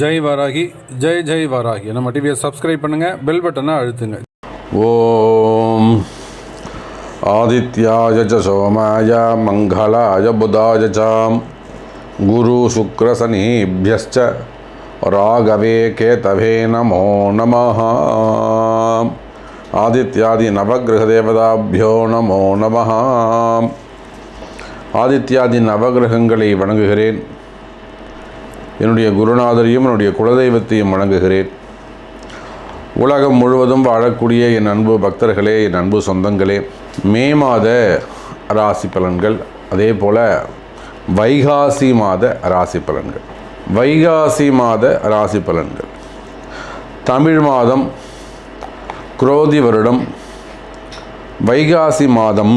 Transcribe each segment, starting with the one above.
ஜெய் வராகி ஜெய் ஜெய் வராகி. நம்ம டிவியை சப்ஸ்கிரைப் பண்ணுங்கள் பெல் பட்டனை அழுத்துங்க. ஓம். ஆதித்யாய ச சோமாய மங்களாய புதாய சாம் குரு சுக்ர சுக்ரசனீபியஸ்ச ராகவே கேதவே நமோ நம ஆதித்யாதி நவகிரக தேவதாபியோ நமோ நம ஆதித்யாதி நவகிரகங்களை வணங்குகிறேன். என்னுடைய குருநாதரையும் என்னுடைய குலதெய்வத்தையும் வணங்குகிறேன். உலகம் முழுவதும் வாழக்கூடிய என் அன்பு பக்தர்களே என் அன்பு சொந்தங்களே மே மாத ராசி பலன்கள் அதே போல் வைகாசி மாத ராசி பலன்கள். வைகாசி மாத ராசி பலன்கள். தமிழ் மாதம் குரோதி வருடம் வைகாசி மாதம்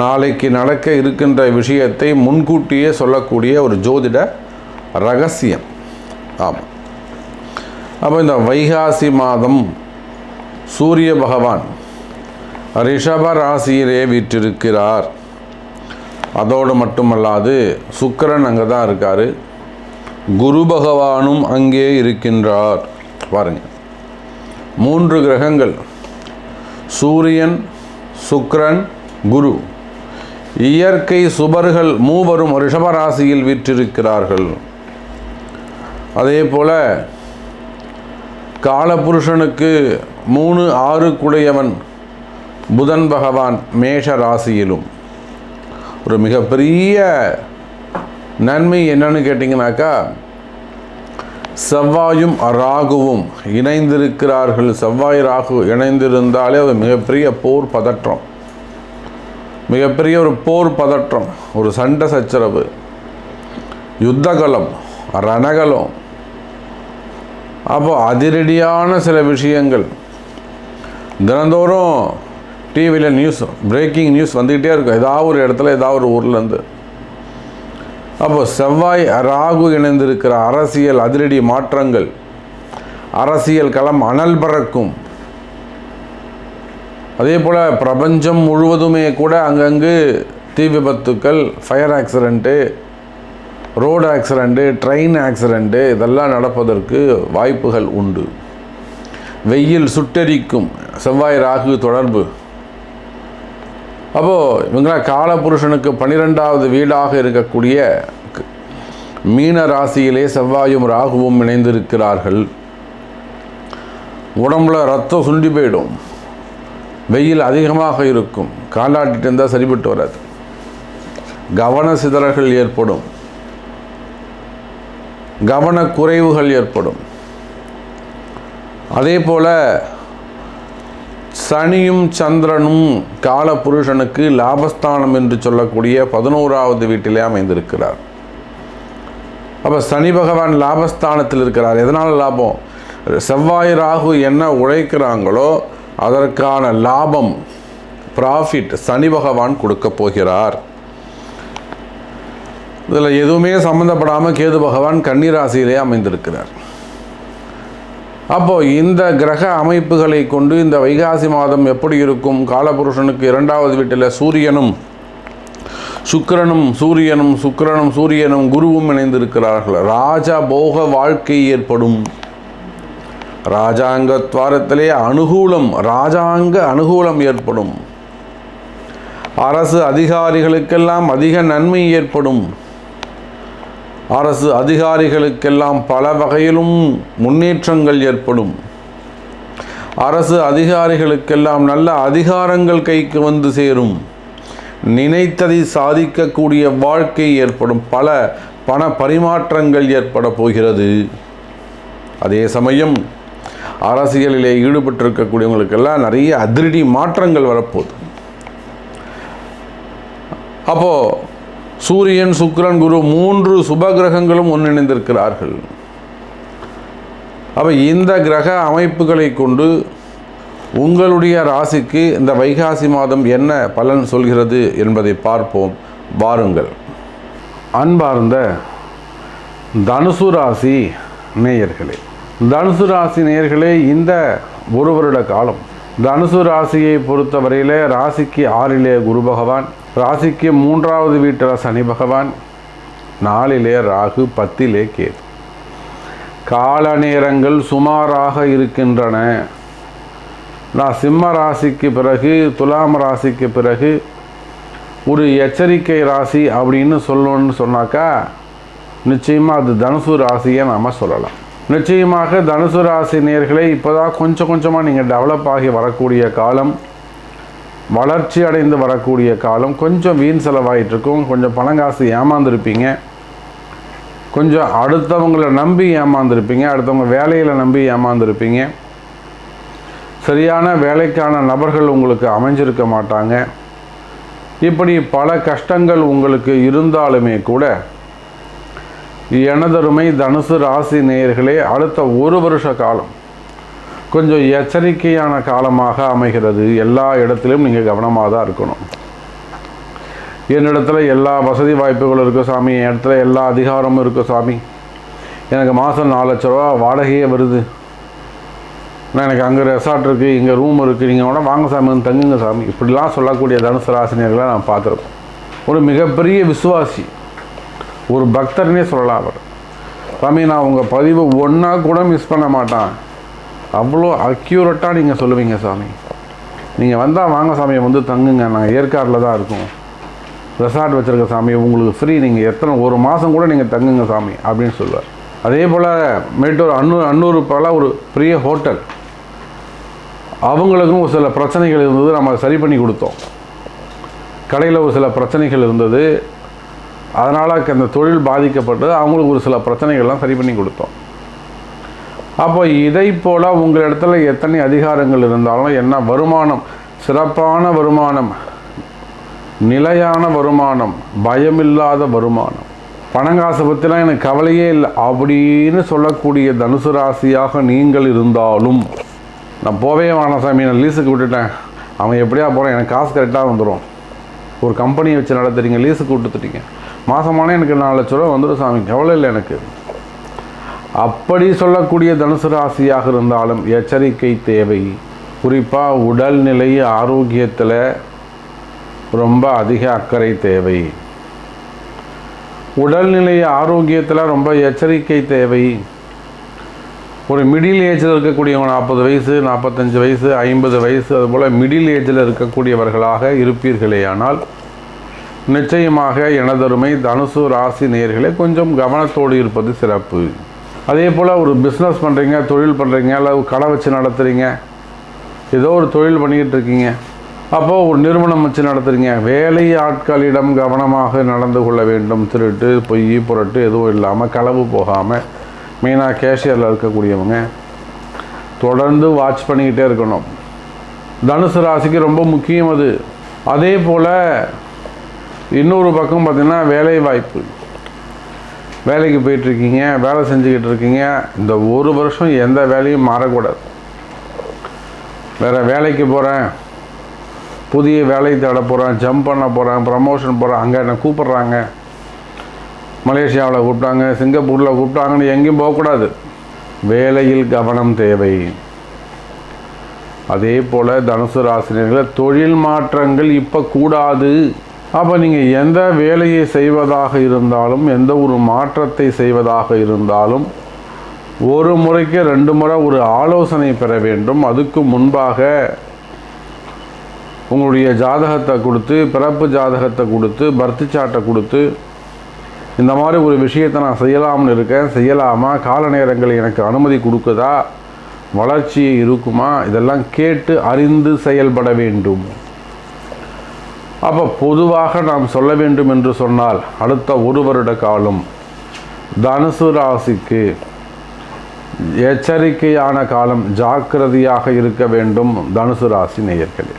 நாளைக்கு நடக்க இருக்கின்ற விஷயத்தை முன்கூட்டியே சொல்லக்கூடிய ஒரு ஜோதிட ரகசியம். ஆமாம் அப்போ இந்த வைகாசி மாதம் சூரிய பகவான் ரிஷப ராசியிலே வீற்றிருக்கிறார். அதோடு மட்டுமல்லாது சுக்கரன் அங்கே தான் இருக்கார். குரு பகவானும் அங்கே இருக்கின்றார். பாருங்கள் மூன்று கிரகங்கள். சூரியன் சுக்கரன் குரு. இயற்கை சுபர்கள் மூவரும் ரிஷபராசியில் வீற்றிருக்கிறார்கள். அதே போல காலபுருஷனுக்கு மூணு ஆறு குடையவன் புதன் பகவான் மேஷ ராசியிலும். ஒரு மிகப்பெரிய நன்மை என்னன்னு கேட்டிங்கனாக்கா செவ்வாயும் ராகுவும் இணைந்திருக்கிறார்கள். செவ்வாய் ராகு இணைந்திருந்தாலே அது மிகப்பெரிய போர் பதற்றம். மிகப்பெரிய ஒரு போர் பதற்றம் ஒரு சண்டை சச்சரவு யுத்தகலம் ரணகலம். அப்போ அதிரடியான சில விஷயங்கள். தினந்தோறும் டிவியில் நியூஸ் பிரேக்கிங் நியூஸ் வந்துக்கிட்டே இருக்கும். ஏதாவது ஒரு இடத்துல ஏதாவது ஒரு ஊர்லேருந்து. அப்போ செவ்வாய் ராகு இணைந்திருக்கிற அரசியல் அதிரடி மாற்றங்கள். அரசியல் களம் அனல் பறக்கும். அதே போல் பிரபஞ்சம் முழுவதுமே கூட அங்கங்கு தீ விபத்துக்கள் fire accident road accident train accident இதெல்லாம் நடப்பதற்கு வாய்ப்புகள் உண்டு. வெயில் சுட்டெரிக்கும் செவ்வாய் ராகு தொடர்பு. அப்போது இவங்களாம் காலபுருஷனுக்கு பன்னிரெண்டாவது வீடாக இருக்கக்கூடிய மீன ராசியிலே செவ்வாயும் ராகுவும் இணைந்திருக்கிறார்கள். உடம்புல ரத்தம் சுண்டி போயிடும். வெயில் அதிகமாக இருக்கும். காலாட்டிட்டு இருந்தால் சரிபட்டு வராது. கவன சிதறல்கள் ஏற்படும். கவன குறைவுகள் ஏற்படும். அதே போல் சனியும் சந்திரனும் கால புருஷனுக்கு லாபஸ்தானம் என்று சொல்லக்கூடிய பதினோராவது வீட்டிலே அமைந்திருக்கிறார். அப்போ சனி பகவான் லாபஸ்தானத்தில் இருக்கிறார். எதனால் லாபம்? செவ்வாய் ராகு என்ன உழைக்கிறாங்களோ அதற்கான லாபம் ப்ராஃபிட் சனி பகவான் கொடுக்க போகிறார். இதில் எதுவுமே சம்மந்தப்படாமல் கேது பகவான் கன்னிராசியிலே அமைந்திருக்கிறார். அப்போது இந்த கிரக அமைப்புகளை கொண்டு இந்த வைகாசி மாதம் எப்படி இருக்கும்? காலபுருஷனுக்கு இரண்டாவது வீட்டில் சூரியனும் சுக்கிரனும் சூரியனும் சுக்கிரனும் சூரியனும் குருவும் இணைந்திருக்கிறார்கள். ராஜா போக வாழ்க்கை ஏற்படும். ராஜாங்க துவாரத்திலே அனுகூலம் ராஜாங்க அனுகூலம் ஏற்படும். அரசு அதிகாரிகளுக்கெல்லாம் அதிக நன்மை ஏற்படும். அரசு அதிகாரிகளுக்கெல்லாம் பல வகையிலும் முன்னேற்றங்கள் ஏற்படும். அரசு அதிகாரிகளுக்கெல்லாம் நல்ல அதிகாரங்கள் கைக்கு வந்து சேரும். நினைத்ததை சாதிக்கக்கூடிய வாழ்க்கை ஏற்படும். பல பண பரிமாற்றங்கள் ஏற்பட போகிறது. அதே சமயம் அரசியலிலே ஈடுபட்டிருக்கக்கூடியவங்களுக்கெல்லாம் நிறைய அதிரடி மாற்றங்கள் வரப்போகுது. அப்போது சூரியன் சுக்ரன் குரு மூன்று சுப கிரகங்களும் ஒன்றிணைந்திருக்கிறார்கள். அப்போ இந்த கிரக அமைப்புகளை கொண்டு உங்களுடைய ராசிக்கு இந்த வைகாசி மாதம் என்ன பலன் சொல்கிறது என்பதை பார்ப்போம். வாருங்கள். அன்பார்ந்த தனுசு ராசி நேயர்களே தனுசு ராசி நேர்களே இந்த ஒரு வருட காலம். தனுசு ராசியை பொறுத்தவரையிலே ராசிக்கு ஆறிலே குரு பகவான் ராசிக்கு மூன்றாவது வீட்டில் சனி பகவான் நாலிலே ராகு பத்திலே கேது. கால நேரங்கள் சுமாராக இருக்கின்றன. நான் சிம்ம ராசிக்கு பிறகு துலாம் ராசிக்கு பிறகு ஒரு எச்சரிக்கை ராசி அப்படின்னு சொல்லணும்னு சொன்னாக்கா நிச்சயமாக அது தனுசு ராசியை நாம் சொல்லலாம். நிச்சயமாக தனுசு ராசி நேர்களை இப்போ தான் கொஞ்சம் கொஞ்சமாக நீங்கள் டெவலப் ஆகி வரக்கூடிய காலம் வளர்ச்சி அடைந்து வரக்கூடிய காலம் கொஞ்சம் வீண் செலவாயிட்டு இருக்கும் கொஞ்சம் பணங்காசு ஏமாந்துருப்பீங்க. கொஞ்சம் அடுத்தவங்களை நம்பி ஏமாந்துருப்பீங்க அடுத்தவங்க வேலையில் நம்பி ஏமாந்துருப்பீங்க. சரியான வேலைக்கான நபர்கள் உங்களுக்கு அமைஞ்சிருக்க மாட்டாங்க. இப்படி பல கஷ்டங்கள் உங்களுக்கு இருந்தாலுமே கூட எனதருமை தனுசு ராசி நேயர்களே அடுத்த ஒரு வருஷ காலம் கொஞ்சம் எச்சரிக்கையான காலமாக அமைகிறது. எல்லா இடத்திலும் நீங்கள் கவனமாக தான் இருக்கணும். என்னிடத்துல எல்லா வசதி வாய்ப்புகளும் இருக்கும் சாமி. என் இடத்துல எல்லா அதிகாரமும் இருக்கும் சாமி. எனக்கு மாதம் நாலு லட்ச ரூபா வாடகையே வருது. நான் எனக்கு அங்கே ரெசார்ட் இருக்குது இங்கே ரூம் இருக்குது நீங்கள் கூட வாங்க சாமி வந்து தங்குங்க சாமி. இப்படிலாம் சொல்லக்கூடிய தனுசு ராசினியர்களை நான் பார்த்துருக்கோம். ஒரு மிகப்பெரிய விசுவாசி. ஒரு பக்தர்னே சொல்லலாம் அவர். சாமி நான் உங்கள் பதிவு ஒன்றா கூட மிஸ் பண்ண மாட்டேன். அவ்வளோ அக்யூரட்டாக நீங்கள் சொல்லுவீங்க சாமி. நீங்கள் வந்தால் வாங்க சாமியை வந்து தங்குங்க. நாங்கள் ஏற்காடில் தான் இருக்கோம். ரெசார்ட் வச்சுருக்க சாமி உங்களுக்கு ஃப்ரீ நீங்கள் எத்தனை ஒரு மாதம் கூட நீங்கள் தங்குங்க சாமி அப்படின்னு சொல்லுவார். அதே போல் மேட்டூர் அன்னூர் அன்னூர் போல் ஒரு பெரிய ஹோட்டல். அவங்களுக்கும் ஒரு சில பிரச்சனைகள் இருந்தது. நம்ம சரி பண்ணி கொடுத்தோம். கடையில் ஒரு சில பிரச்சனைகள் இருந்தது. அதனால் அந்த தொழில் பாதிக்கப்பட்டு அவங்களுக்கு ஒரு சில பிரச்சனைகள்லாம் சரி பண்ணி கொடுத்தோம். அப்போ இதை போல் உங்கள் இடத்துல எத்தனை அதிகாரங்கள் இருந்தாலும் என்ன வருமானம் சிறப்பான வருமானம் நிலையான வருமானம் பயமில்லாத வருமானம். பணங்காசை பற்றிலாம் எனக்கு கவலையே இல்லை. அப்படின்னு சொல்லக்கூடிய தனுசு ராசியாக நீங்கள் இருந்தாலும் நான் போவே வேணாம் சாமி நான் லீஸுக்கு விட்டுட்டேன். அவன் எப்படியா போகிறான் எனக்கு காசு கரெக்டாக வந்துடும் ஒரு கம்பெனியை வச்சு நடத்துறீங்க லீஸுக்கு விட்டுத்துட்டீங்க. மாதமான எனக்கு நாலு லட்ச ரூபா வந்துடும் சாமி. கவலை இல்லை எனக்கு. அப்படி சொல்லக்கூடிய தனுசு ராசியாக இருந்தாலும் எச்சரிக்கை தேவை. குறிப்பாக உடல்நிலை ஆரோக்கியத்தில் ரொம்ப அதிக அக்கறை தேவை. உடல்நிலை ஆரோக்கியத்தில் ரொம்ப எச்சரிக்கை தேவை. ஒரு மிடில் ஏஜில் இருக்கக்கூடியவங்க நாற்பது வயசு நாற்பத்தஞ்சு வயசு ஐம்பது வயசு அதுபோல் மிடில் ஏஜில் இருக்கக்கூடியவர்களாக இருப்பீர்களே ஆனால் நிச்சயமாக எனதருமை தனுசு ராசி நேர்களை கொஞ்சம் கவனத்தோடு இருப்பது சிறப்பு. அதே போல் ஒரு பிஸ்னஸ் பண்ணுறீங்க தொழில் பண்ணுறீங்க இல்லை கடை வச்சு நடத்துகிறீங்க ஏதோ ஒரு தொழில் பண்ணிக்கிட்டு இருக்கீங்க அப்போது ஒரு நிறுவனம் வச்சு நடத்துகிறீங்க வேலை ஆட்களிடம் கவனமாக நடந்து கொள்ள வேண்டும். திருட்டு பொய் புரட்டு எதுவும் இல்லாமல் களவு போகாமல் மெயினாக கேஷியரில் இருக்கக்கூடியவங்க தொடர்ந்து வாட்ச் பண்ணிக்கிட்டே இருக்கணும். தனுசு ராசிக்கு ரொம்ப முக்கியம் அது. அதே போல் இன்னொரு பக்கம் பார்த்திங்கன்னா வேலை வாய்ப்பு வேலைக்கு போயிட்டுருக்கீங்க வேலை செஞ்சுக்கிட்டு இருக்கீங்க இந்த ஒரு வருஷம் எந்த வேலையும் மாறக்கூடாது. வேறு வேலைக்கு போகிறேன் புதிய வேலை தேட போகிறேன் ஜம்ப் பண்ண போகிறேன் ப்ரமோஷன் போகிறேன் அங்கே என்னை கூப்பிட்றாங்க. மலேசியாவில் கூப்பிட்டாங்க சிங்கப்பூரில் கூப்பிட்டாங்கன்னு எங்கேயும் போகக்கூடாது. வேலையில் கவனம் தேவை. அதே போல் தனுசு ராசினியர்களை தொழில் மாற்றங்கள் இப்போ கூடாது. அப்போ நீங்கள் எந்த வேலையை செய்வதாக இருந்தாலும் எந்த ஒரு மாற்றத்தை செய்வதாக இருந்தாலும் ஒரு முறைக்கு ரெண்டு முறை ஒரு ஆலோசனை பெற வேண்டும். அதுக்கு முன்பாக உங்களுடைய ஜாதகத்தை கொடுத்து பிறப்பு ஜாதகத்தை கொடுத்து பர்த்தி சாட்டை கொடுத்து இந்த மாதிரி ஒரு விஷயத்தை நான் செய்யலாம்னு இருக்கேன் செய்யலாமா? கால நேரங்கள் எனக்கு அனுமதி கொடுக்குதா? வளர்ச்சி இருக்குமா? இதெல்லாம் கேட்டு அறிந்து செயல்பட வேண்டும். அப்போ பொதுவாக நாம் சொல்ல வேண்டும் என்று சொன்னால் அடுத்த ஒரு வருட காலம் தனுசு ராசிக்கு எச்சரிக்கையான காலம் ஜாக்கிரதையாக இருக்க வேண்டும் தனுசு ராசி நேயர்களே.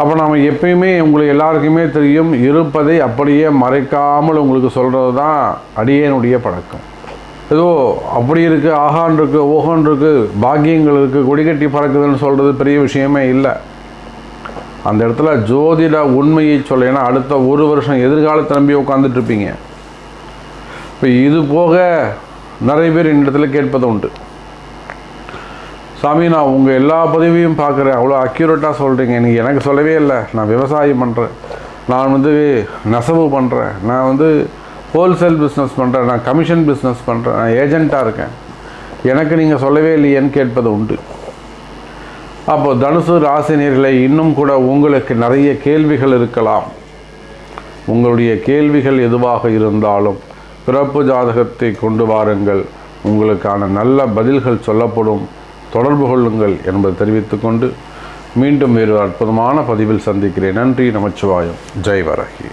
அப்போ நாம் எப்பயுமே உங்களுக்கு எல்லாருக்குமே தெரியும் இருப்பதை அப்படியே மறைக்காமல் உங்களுக்கு சொல்கிறது தான் அடியேனுடைய பழக்கம். ஏதோ அப்படி இருக்குது ஆகான் இருக்குது ஓஹான் இருக்குது பாக்கியங்கள் இருக்குது கொடிகட்டி பறக்குதுன்னு சொல்கிறது பெரிய விஷயமே இல்லை. அந்த இடத்துல ஜோதிட உண்மையை சொல்ல ஏன்னா அடுத்த ஒரு வருஷம் எதிர்காலத்தை நம்பி உட்காந்துட்டு இருப்பீங்க. இப்போ இது போக நிறைய பேர் இந்த இடத்துல கேட்பது உண்டு. சாமி நான் உங்கள் எல்லா பதிவையும் பார்க்குறேன். அவ்வளோ அக்யூரேட்டாக சொல்கிறீங்க நீங்கள் எனக்கு சொல்லவே இல்லை. நான் விவசாயம் பண்ணுறேன் நான் வந்து நெசவு பண்ணுறேன் நான் வந்து ஹோல்சேல் பிஸ்னஸ் பண்ணுறேன் நான் கமிஷன் பிஸ்னஸ் பண்ணுறேன் நான் ஏஜெண்ட்டாக இருக்கேன். எனக்கு நீங்கள் சொல்லவே இல்லையேன்னு கேட்பது உண்டு. அப்போ தனுசு ராசினியர்களை இன்னும் கூட உங்களுக்கு நிறைய கேள்விகள் இருக்கலாம். உங்களுடைய கேள்விகள் எதுவாக இருந்தாலும் பிறப்பு ஜாதகத்தை கொண்டு வாருங்கள். உங்களுக்கான நல்ல பதில்கள் சொல்லப்படும். தொடர்பு கொள்ளுங்கள் என்பதை தெரிவித்துக்கொண்டு மீண்டும் வேறு அற்புதமான பதிவில் சந்திக்கிறேன். நன்றி நமச்சிவாயம். ஜெய் வரகி.